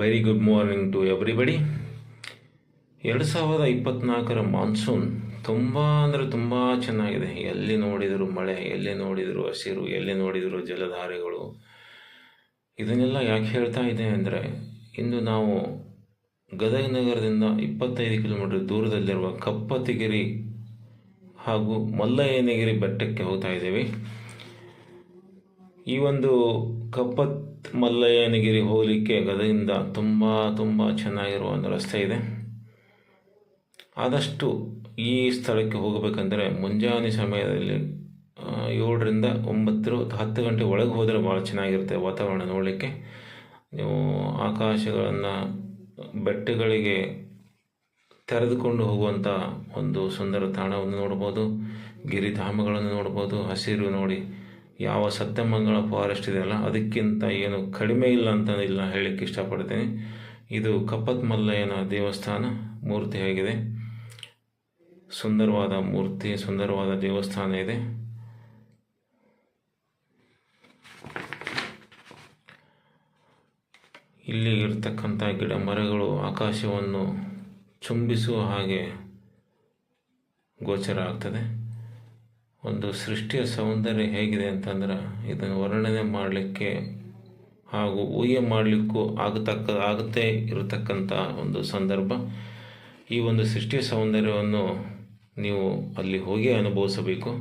Very good morning to everybody ಎರಡು ಸಾವಿರದ ಇಪ್ಪತ್ನಾಲ್ಕರ ಮಾನ್ಸೂನ್ ತುಂಬ ಅಂದರೆ ತುಂಬ ಚೆನ್ನಾಗಿದೆ. ಎಲ್ಲಿ ನೋಡಿದರೂ ಮಳೆ, ಎಲ್ಲಿ ನೋಡಿದರೂ ಹಸಿರು, ಎಲ್ಲಿ ನೋಡಿದರೂ ಜಲಧಾರೆಗಳು. ಇದನ್ನೆಲ್ಲ ಯಾಕೆ ಹೇಳ್ತಾ ಇದೆ ಅಂದರೆ, ಇಂದು ನಾವು ಗದಗ ನಗರದಿಂದ ಇಪ್ಪತ್ತೈದು ಕಿಲೋಮೀಟರ್ ದೂರದಲ್ಲಿರುವ ಕಪ್ಪತಿಗಿರಿ ಹಾಗೂ ಮಲ್ಲಯ್ಯನಗಿರಿ ಬೆಟ್ಟಕ್ಕೆ ಹೋಗ್ತಾ ಇದ್ದೀವಿ. ಈ ಒಂದು ಕಪ್ಪತ್ ಮಲ್ಲಯ್ಯನಗಿರಿ ಹೋಗಲಿಕ್ಕೆ ಗದಗಿಂದ ತುಂಬ ತುಂಬ ಚೆನ್ನಾಗಿರುವ ಒಂದು ರಸ್ತೆ ಇದೆ. ಆದಷ್ಟು ಈ ಸ್ಥಳಕ್ಕೆ ಹೋಗಬೇಕಂದರೆ ಮುಂಜಾನೆ ಸಮಯದಲ್ಲಿ ಏಳರಿಂದ ಒಂಬತ್ತರ ಹತ್ತು ಗಂಟೆ ಒಳಗೆ ಹೋದರೆ ಭಾಳ ಚೆನ್ನಾಗಿರುತ್ತೆ ವಾತಾವರಣ ನೋಡಲಿಕ್ಕೆ. ನೀವು ಆಕಾಶಗಳನ್ನು, ಬೆಟ್ಟಗಳಿಗೆ ತೆರೆದುಕೊಂಡು ಹೋಗುವಂಥ ಒಂದು ಸುಂದರ ತಾಣವನ್ನು ನೋಡ್ಬೋದು, ಗಿರಿಧಾಮಗಳನ್ನು ನೋಡ್ಬೋದು, ಹಸಿರು ನೋಡಿ. ಯಾವ ಸತ್ಯಮಂಗಳ ಫಾರೆಸ್ಟ್ ಇದೆಯಲ್ಲ, ಅದಕ್ಕಿಂತ ಏನು ಕಡಿಮೆ ಇಲ್ಲ ಅಂತ ಇಲ್ಲ ಹೇಳಲಿಕ್ಕೆ ಇಷ್ಟಪಡ್ತೀನಿ. ಇದು ಕಪ್ಪತ್ ಮಲ್ಲಯ್ಯನ ದೇವಸ್ಥಾನ ಮೂರ್ತಿಯಾಗಿದೆ ಸುಂದರವಾದ ಮೂರ್ತಿ, ಸುಂದರವಾದ ದೇವಸ್ಥಾನ ಇದೆ. ಇಲ್ಲಿ ಇರ್ತಕ್ಕಂಥ ಗಿಡ ಮರಗಳು ಆಕಾಶವನ್ನು ಚುಂಬಿಸುವ ಹಾಗೆ ಗೋಚರ ಆಗ್ತದೆ. ಒಂದು ಸೃಷ್ಟಿಯ ಸೌಂದರ್ಯ ಹೇಗಿದೆ ಅಂತಂದ್ರೆ ಇದನ್ನು ವರ್ಣನೆ ಮಾಡಲಿಕ್ಕೆ ಹಾಗೂ ಊಹೆ ಮಾಡಲಿಕ್ಕೂ ಆಗತಕ್ಕ ಆಗುತ್ತೆ ಇರತಕ್ಕಂಥ ಒಂದು ಸಂದರ್ಭ. ಈ ಒಂದು ಸೃಷ್ಟಿಯ ಸೌಂದರ್ಯವನ್ನು ನೀವು ಅಲ್ಲಿ ಹೋಗಿ ಅನುಭವಿಸಬೇಕು.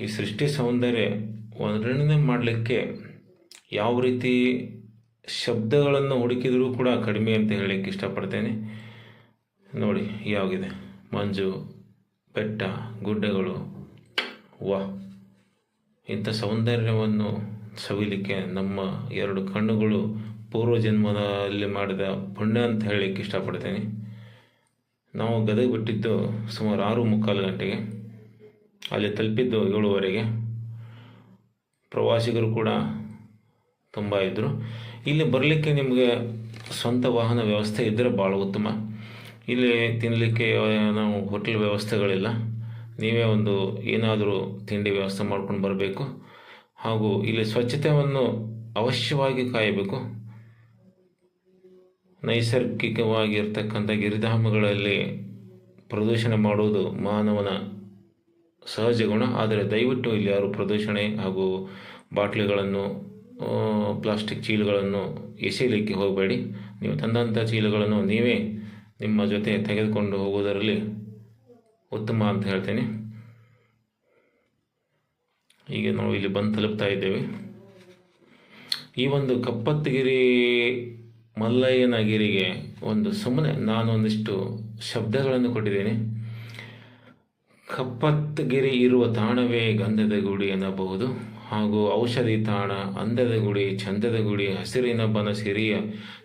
ಈ ಸೃಷ್ಟಿ ಸೌಂದರ್ಯ ವರ್ಣನೆ ಮಾಡಲಿಕ್ಕೆ ಯಾವ ರೀತಿ ಶಬ್ದಗಳನ್ನು ಹುಡುಕಿದರೂ ಕೂಡ ಕಡಿಮೆ ಅಂತ ಹೇಳಲಿಕ್ಕೆ ಇಷ್ಟಪಡ್ತೇನೆ. ನೋಡಿ ಯಾವಾಗಿದೆ ಮಂಜು, ಬೆಟ್ಟ, ಗುಡ್ಡಗಳು ವಾಹ್ ಇಂಥ ಸೌಂದರ್ಯವನ್ನು ಸವಿಲಿಕ್ಕೆ ನಮ್ಮ ಎರಡು ಕಣ್ಣುಗಳು ಪೂರ್ವ ಜನ್ಮದಲ್ಲಿ ಮಾಡಿದ ಪುಣ್ಯ ಅಂತ ಹೇಳಲಿಕ್ಕೆ ಇಷ್ಟಪಡ್ತೇನೆ. ನಾವು ಗದಗ ಬಿಟ್ಟಿದ್ದು ಸುಮಾರು ಆರು ಮುಕ್ಕಾಲು ಗಂಟೆಗೆ. ಅಲ್ಲಿ ತಲುಪಿದ್ದು ಏಳುವರೆಗೆ. ಪ್ರವಾಸಿಗರು ಕೂಡ ತುಂಬ ಇದ್ದರು ಇಲ್ಲಿ ಬರಲಿಕ್ಕೆ ನಿಮಗೆ ಸ್ವಂತ ವಾಹನ ವ್ಯವಸ್ಥೆ ಇದ್ದರೆ ಭಾಳ ಉತ್ತಮ. ಇಲ್ಲಿ ತಿನ್ನಲಿಕ್ಕೆ ನಾವು ಹೋಟೆಲ್ ವ್ಯವಸ್ಥೆಗಳಿಲ್ಲ. ನೀವೇ ಒಂದು ಏನಾದರೂ ತಿಂಡಿ ವ್ಯವಸ್ಥೆ ಮಾಡ್ಕೊಂಡು ಬರಬೇಕು. ಹಾಗೂ ಇಲ್ಲಿ ಸ್ವಚ್ಛತೆಯನ್ನು ಅವಶ್ಯವಾಗಿ ಕಾಯಬೇಕು. ನೈಸರ್ಗಿಕವಾಗಿರ್ತಕ್ಕಂಥ ಗಿರಿಧಾಮಗಳಲ್ಲಿ ಪ್ರದೂಷಣೆ ಮಾಡುವುದು ಮಾನವನ ಸಹಜ ಗುಣ. ಆದರೆ ದಯವಿಟ್ಟು ಇಲ್ಲಿ ಯಾರು ಪ್ರದೂಷಣೆ ಹಾಗೂ ಬಾಟ್ಲಿಗಳನ್ನು ಪ್ಲಾಸ್ಟಿಕ್ ಚೀಲಗಳನ್ನು ಎಸೆಯಲಿಕ್ಕೆ ಹೋಗಬೇಡಿ. ನೀವು ತಂದಂಥ ಚೀಲಗಳನ್ನು ನೀವೇ ನಿಮ್ಮ ಜೊತೆ ತೆಗೆದುಕೊಂಡು ಹೋಗುವುದರಲ್ಲಿ ಉತ್ತಮ ಅಂತ ಹೇಳ್ತೇನೆ. ಈಗ ನಾವು ಇಲ್ಲಿ ಬಂದು ತಲುಪ್ತಾ ಇದ್ದೇವೆ. ಈ ಒಂದು ಕಪ್ಪತ್ತಗಿರಿ ಮಲ್ಲಯ್ಯನಗಿರಿಗೆ ಒಂದು ಸುಮ್ಮನೆ ನಾನು ಒಂದಿಷ್ಟು ಶಬ್ದಗಳನ್ನು ಕೊಟ್ಟಿದ್ದೇನೆ. ಕಪ್ಪತ್ತಗಿರಿ ಇರುವ ತಾಣವೇ ಗಂಧದ ಗುಡಿ ಎನ್ನಬಹುದು. ಹಾಗೂ ಔಷಧಿ ತಾಣ, ಅಂದದ ಗುಡಿ, ಚಂದದ ಗುಡಿ, ಹಸಿರಿನ ಬನ ಸಿರಿಯ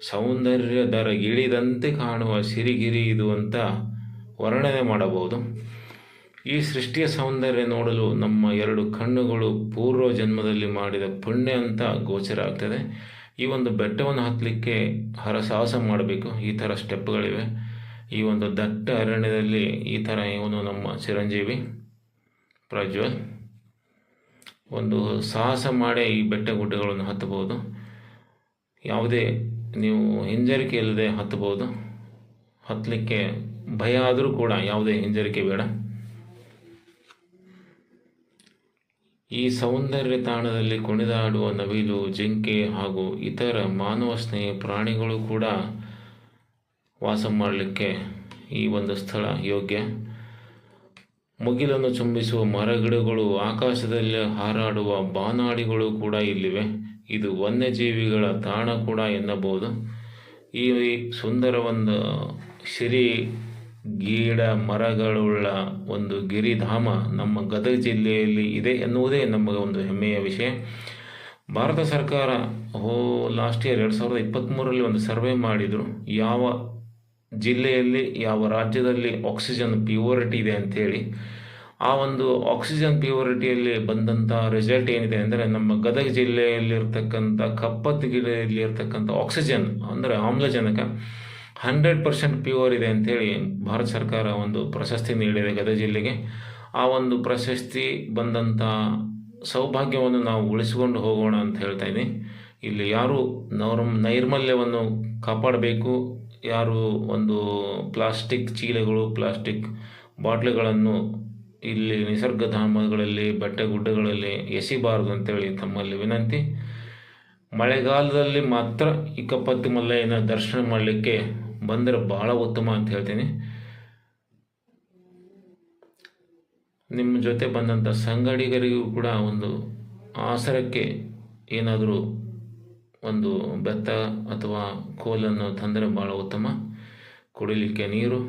ಸೌಂದರ್ಯದರ ಇಳಿದಂತೆ ಕಾಣುವ ಸಿರಿಗಿರಿ ಇದು ಅಂತ ವರ್ಣನೆ ಮಾಡಬಹುದು. ಈ ಸೃಷ್ಟಿಯ ಸೌಂದರ್ಯ ನೋಡಲು ನಮ್ಮ ಎರಡು ಕಣ್ಣುಗಳು ಪೂರ್ವ ಜನ್ಮದಲ್ಲಿ ಮಾಡಿದ ಪುಣ್ಯ ಅಂತ ಗೋಚರ ಆಗ್ತದೆ. ಈ ಒಂದು ಬೆಟ್ಟವನ್ನು ಹತ್ತಲಿಕ್ಕೆ ಹರಸಾಹಸ ಮಾಡಬೇಕು. ಈ ಥರ ಸ್ಟೆಪ್ಗಳಿವೆ. ಈ ಒಂದು ದಟ್ಟ ಅರಣ್ಯದಲ್ಲಿ ಈ ಥರ ಇವನು ನಮ್ಮ ಚಿರಂಜೀವಿ ಪ್ರಜ್ವಲ್. ಒಂದು ಸಾಹಸ ಮಾಡೇ ಈ ಬೆಟ್ಟ ಗುಡ್ಡಗಳನ್ನು ಹತ್ತಬಹುದು. ಯಾವುದೇ ನೀವು ಹಿಂಜರಿಕೆ ಇಲ್ಲದೆ ಹತ್ತಬಹುದು. ಹತ್ತಲಿಕ್ಕೆ ಭಯ ಆದರೂ ಕೂಡ ಯಾವುದೇ ಹಿಂಜರಿಕೆ ಬೇಡ. ಈ ಸೌಂದರ್ಯ ತಾಣದಲ್ಲಿ ಕುಣಿದಾಡುವ ನವಿಲು, ಜಿಂಕೆ ಹಾಗೂ ಇತರ ಮಾನವ ಸ್ನೇಹಿ ಪ್ರಾಣಿಗಳು ಕೂಡ ವಾಸ ಮಾಡಲಿಕ್ಕೆ ಈ ಒಂದು ಸ್ಥಳ ಯೋಗ್ಯ. ಮುಗಿಲನ್ನು ಚುಂಬಿಸುವ ಮರಗಿಡಗಳು, ಆಕಾಶದಲ್ಲಿ ಹಾರಾಡುವ ಬಾನಾಡಿಗಳು ಕೂಡ ಇಲ್ಲಿವೆ. ಇದು ವನ್ಯಜೀವಿಗಳ ತಾಣ ಕೂಡ ಎನ್ನಬಹುದು. ಈ ಸುಂದರ ಒಂದು ಸಿರಿ, ಗಿಡ, ಮರಗಳುಳ್ಳ ಒಂದು ಗಿರಿಧಾಮ ನಮ್ಮ ಗದಗ ಜಿಲ್ಲೆಯಲ್ಲಿ ಇದೆ ಎನ್ನುವುದೇ ನಮಗೆ ಒಂದು ಹೆಮ್ಮೆಯ ವಿಷಯ. ಭಾರತ ಸರ್ಕಾರ ಹೋ ಲಾಸ್ಟ್ ಇಯರ್ ಎರಡು ಸಾವಿರದ ಇಪ್ಪತ್ತ್ಮೂರರಲ್ಲಿ ಒಂದು ಸರ್ವೆ ಮಾಡಿದರು. ಯಾವ ಜಿಲ್ಲೆಯಲ್ಲಿ, ಯಾವ ರಾಜ್ಯದಲ್ಲಿ ಆಕ್ಸಿಜನ್ ಪ್ಯೂರಿಟಿ ಇದೆ ಅಂಥೇಳಿ ಆ ಒಂದು ಆಕ್ಸಿಜನ್ ಪ್ಯೂರಿಟಿಯಲ್ಲಿ ಬಂದಂಥ ರಿಸಲ್ಟ್ ಏನಿದೆ ಅಂದರೆ ನಮ್ಮ ಗದಗ ಜಿಲ್ಲೆಯಲ್ಲಿರ್ತಕ್ಕಂಥ ಕಪ್ಪತ್ತಗಿರಿಯಲ್ಲಿ ಇರ್ತಕ್ಕಂಥ ಆಕ್ಸಿಜನ್ ಅಂದರೆ ಆಮ್ಲಜನಕ. ಹಂಡ್ರೆಡ್ ಪರ್ಸೆಂಟ್ ಪ್ಯೂರ್ ಇದೆ ಅಂಥೇಳಿ ಭಾರತ ಸರ್ಕಾರ ಒಂದು ಪ್ರಶಸ್ತಿ ನೀಡಿದೆ ಗದಗ ಜಿಲ್ಲೆಗೆ. ಆ ಒಂದು ಪ್ರಶಸ್ತಿ ಬಂದಂಥ ಸೌಭಾಗ್ಯವನ್ನು ನಾವು ಉಳಿಸಿಕೊಂಡು ಹೋಗೋಣ ಅಂತ ಹೇಳ್ತಾ ಇದ್ದೀನಿ. ಇಲ್ಲಿ ಯಾರು ನೈರ್ಮ ನೈರ್ಮಲ್ಯವನ್ನು ಕಾಪಾಡಬೇಕು, ಯಾರು ಒಂದು ಪ್ಲಾಸ್ಟಿಕ್ ಚೀಲಗಳು, ಪ್ಲಾಸ್ಟಿಕ್ ಬಾಟ್ಲಿಗಳನ್ನು ಇಲ್ಲಿ ನಿಸರ್ಗಧಾಮಗಳಲ್ಲಿ ಬಟ್ಟೆ ಗುಡ್ಡಗಳಲ್ಲಿ ಎಸಿಬಾರದು ಅಂತೇಳಿ ತಮ್ಮಲ್ಲಿ ವಿನಂತಿ. ಮಳೆಗಾಲದಲ್ಲಿ ಮಾತ್ರ ಈ ಕಪ್ಪತ್ತಿ ಮಲ್ಲಯ್ಯನ ದರ್ಶನ ಮಾಡಲಿಕ್ಕೆ ಬಂದರೆ ಭಾಳ ಉತ್ತಮ ಅಂತ ಹೇಳ್ತೀನಿ. ನಿಮ್ಮ ಜೊತೆ ಬಂದಂಥ ಸಂಗಡಿಗರಿಗೂ ಕೂಡ ಒಂದು ಆಸರಕ್ಕೆ ಏನಾದರೂ ಒಂದು ಬೆತ್ತ ಅಥವಾ ಕೋಲನ್ನು ತಂದರೆ ಭಾಳ ಉತ್ತಮ. ಕುಡಿಲಿಕ್ಕೆ ನೀರು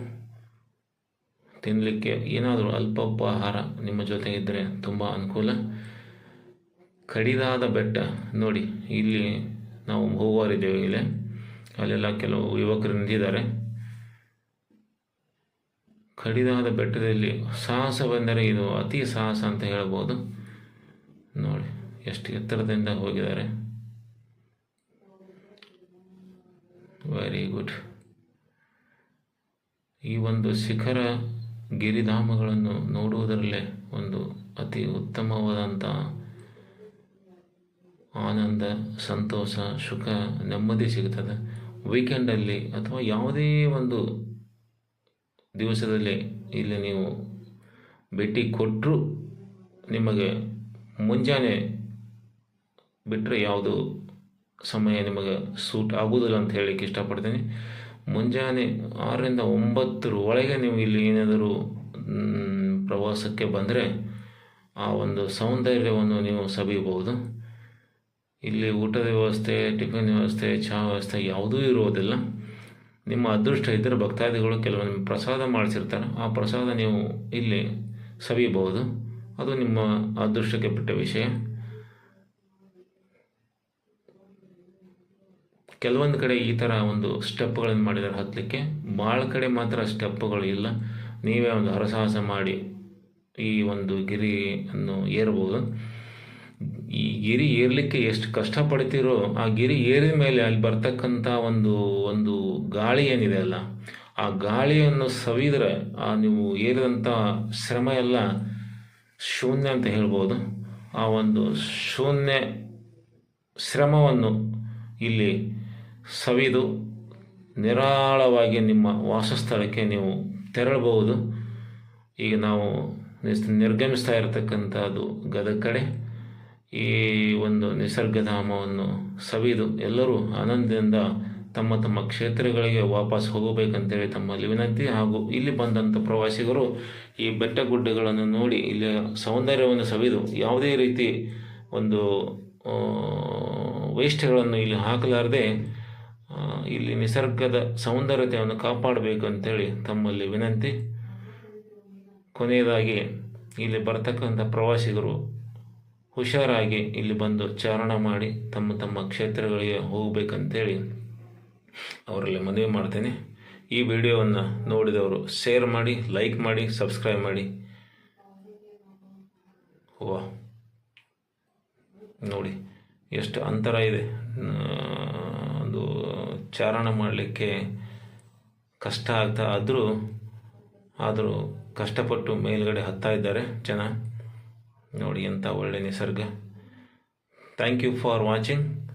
ತಿನ್ನಲಿಕ್ಕೆ ಏನಾದರೂ ಅಲ್ಪ ಅಲ್ಪ ಆಹಾರ ನಿಮ್ಮ ಜೊತೆ ಇದ್ದರೆ ತುಂಬ ಅನುಕೂಲ. ಕಡಿದಾದ ಬೆಟ್ಟ ನೋಡಿ, ಇಲ್ಲಿ ನಾವು ಹೋಗೋರಿದ್ದೇವೆ ಇಲ್ಲಿ. ಅಲ್ಲೆಲ್ಲ ಕೆಲವು ಯುವಕರು ನಿಂತಿದ್ದಾರೆ. ಕಡಿದಾದ ಬೆಟ್ಟದಲ್ಲಿ ಸಾಹಸವೆಂದರೆ ಇದು ಅತಿ ಸಾಹಸ ಅಂತ ಹೇಳ್ಬೋದು. ನೋಡಿ, ಎಷ್ಟು ಎತ್ತರದಿಂದ ಹೋಗಿದ್ದಾರೆ. ವೆರಿ ಗುಡ್ ಈ ಒಂದು ಶಿಖರ ಗಿರಿಧಾಮಗಳನ್ನು ನೋಡುವುದರಲ್ಲೇ ಒಂದು ಅತಿ ಉತ್ತಮವಾದಂಥ ಆನಂದ, ಸಂತೋಷ, ಸುಖ, ನೆಮ್ಮದಿ ಸಿಗ್ತದೆ ವೀಕೆಂಡಲ್ಲಿ ಅಥವಾ ಯಾವುದೇ ಒಂದು ದಿವಸದಲ್ಲಿ ಇಲ್ಲಿ ನೀವು ಭೇಟಿ ಕೊಟ್ಟರು ನಿಮಗೆ ಮುಂಜಾನೆ ಬಿಟ್ಟರೆ ಯಾವುದು ಸಮಯ ನಿಮಗೆ ಸೂಟ್ ಆಗುವುದಿಲ್ಲ ಅಂತ ಹೇಳಲಿಕ್ಕೆ ಇಷ್ಟಪಡ್ತೀನಿ. ಮುಂಜಾನೆ ಆರರಿಂದ ಒಂಬತ್ತರ ಒಳಗೆ ನೀವು ಇಲ್ಲಿ ಏನಾದರೂ ಪ್ರವಾಸಕ್ಕೆ ಬಂದರೆ ಆ ಒಂದು ಸೌಂದರ್ಯವನ್ನು ನೀವು ಸವಿಯಬಹುದು. ಇಲ್ಲಿ ಊಟದ ವ್ಯವಸ್ಥೆ, ಟಿಫಿನ್ ವ್ಯವಸ್ಥೆ, ಚಹಾ ವ್ಯವಸ್ಥೆ ಯಾವುದೂ ಇರುವುದಿಲ್ಲ. ನಿಮ್ಮ ಅದೃಷ್ಟ ಇದ್ದರೆ ಭಕ್ತಾದಿಗಳು ಕೆಲವೊಂದು ಪ್ರಸಾದ ಮಾಡಿಸಿರ್ತಾರೆ. ಆ ಪ್ರಸಾದ ನೀವು ಇಲ್ಲಿ ಸವಿಯಬಹುದು. ಅದು ನಿಮ್ಮ ಅದೃಷ್ಟಕ್ಕೆ ಬಿಟ್ಟ ವಿಷಯ. ಕೆಲವೊಂದು ಕಡೆ ಈ ಥರ ಒಂದು ಸ್ಟೆಪ್ಗಳನ್ನು ಮಾಡಿದ್ದಾರೆ ಹತ್ತಲಿಕ್ಕೆ. ಭಾಳ ಕಡೆ ಮಾತ್ರ ಸ್ಟೆಪ್ಗಳು ಇಲ್ಲ. ನೀವೇ ಒಂದು ಹರಸಾಹಸ ಮಾಡಿ ಈ ಒಂದು ಗಿರಿಯನ್ನು ಏರಬಹುದು. ಈ ಗಿರಿ ಏರಲಿಕ್ಕೆ ಎಷ್ಟು ಕಷ್ಟಪಡ್ತೀರೋ ಆ ಗಿರಿ ಏರಿದ ಮೇಲೆ ಅಲ್ಲಿ ಬರ್ತಕ್ಕಂಥ ಒಂದು ಒಂದು ಗಾಳಿ ಏನಿದೆ ಅಲ್ಲ, ಆ ಗಾಳಿಯನ್ನು ಸವಿದರೆ ಆ ನೀವು ಏರಿದಂಥ ಶ್ರಮ ಎಲ್ಲ ಶೂನ್ಯ ಅಂತ ಹೇಳ್ಬೋದು. ಆ ಒಂದು ಶೂನ್ಯ ಶ್ರಮವನ್ನು ಇಲ್ಲಿ ಸವಿದು ನಿರಾಳವಾಗಿ ನಿಮ್ಮ ವಾಸಸ್ಥಳಕ್ಕೆ ನೀವು ತೆರಳಬಹುದು. ಈಗ ನಾವು ನಿರ್ಗಮಿಸ್ತಾ ಇರತಕ್ಕಂಥದ್ದು ಗದಗ ಕಡೆ. ಈ ಒಂದು ನಿಸರ್ಗಧಾಮವನ್ನು ಸವಿದು ಎಲ್ಲರೂ ಆನಂದದಿಂದ ತಮ್ಮ ತಮ್ಮ ಕ್ಷೇತ್ರಗಳಿಗೆ ವಾಪಸ್ ಹೋಗಬೇಕಂತೇಳಿ ತಮ್ಮಲ್ಲಿ ವಿನಂತಿ ಹಾಗೂ ಇಲ್ಲಿ ಬಂದಂಥ ಪ್ರವಾಸಿಗರು ಈ ಬೆಟ್ಟ ಗುಡ್ಡಗಳನ್ನು ನೋಡಿ ಇಲ್ಲಿ ಸೌಂದರ್ಯವನ್ನು ಸವಿದು ಯಾವುದೇ ರೀತಿ ಒಂದು ವೇಸ್ಟ್ಗಳನ್ನು ಇಲ್ಲಿ ಹಾಕಲಾರದೆ ಇಲ್ಲಿ ನಿಸರ್ಗದ ಸೌಂದರ್ಯತೆಯನ್ನು ಕಾಪಾಡಬೇಕು ಅಂತೇಳಿ ತಮ್ಮಲ್ಲಿ ವಿನಂತಿ. ಕೊನೆಯದಾಗಿ ಇಲ್ಲಿ ಬರ್ತಕ್ಕಂಥ ಪ್ರವಾಸಿಗರು ಹುಷಾರಾಗಿ ಇಲ್ಲಿ ಬಂದು ಚಾರಣ ಮಾಡಿ ತಮ್ಮ ತಮ್ಮ ಕ್ಷೇತ್ರಗಳಿಗೆ ಹೋಗಬೇಕಂತೇಳಿ ಅವರಲ್ಲಿ ಮನವಿ ಮಾಡ್ತೇನೆ. ಈ ವಿಡಿಯೋವನ್ನು ನೋಡಿದವರು ಶೇರ್ ಮಾಡಿ ಲೈಕ್ ಮಾಡಿ ಸಬ್ಸ್ಕ್ರೈಬ್ ಮಾಡಿ. ವಾ ನೋಡಿ, ಎಷ್ಟು ಅಂತರ ಇದೆ. ಒಂದು ಚಾರಣ ಮಾಡಲಿಕ್ಕೆ ಕಷ್ಟ ಆಗ್ತಾ ಆದರೂ ಆದರೂ ಕಷ್ಟಪಟ್ಟು ಮೇಲುಗಡೆ ಹತ್ತಾ ಇದ್ದಾರೆ ಜನ. ನೋಡಿ ಎಂಥ ಒಳ್ಳೆ ನಿಸರ್ಗ. Thank you for watching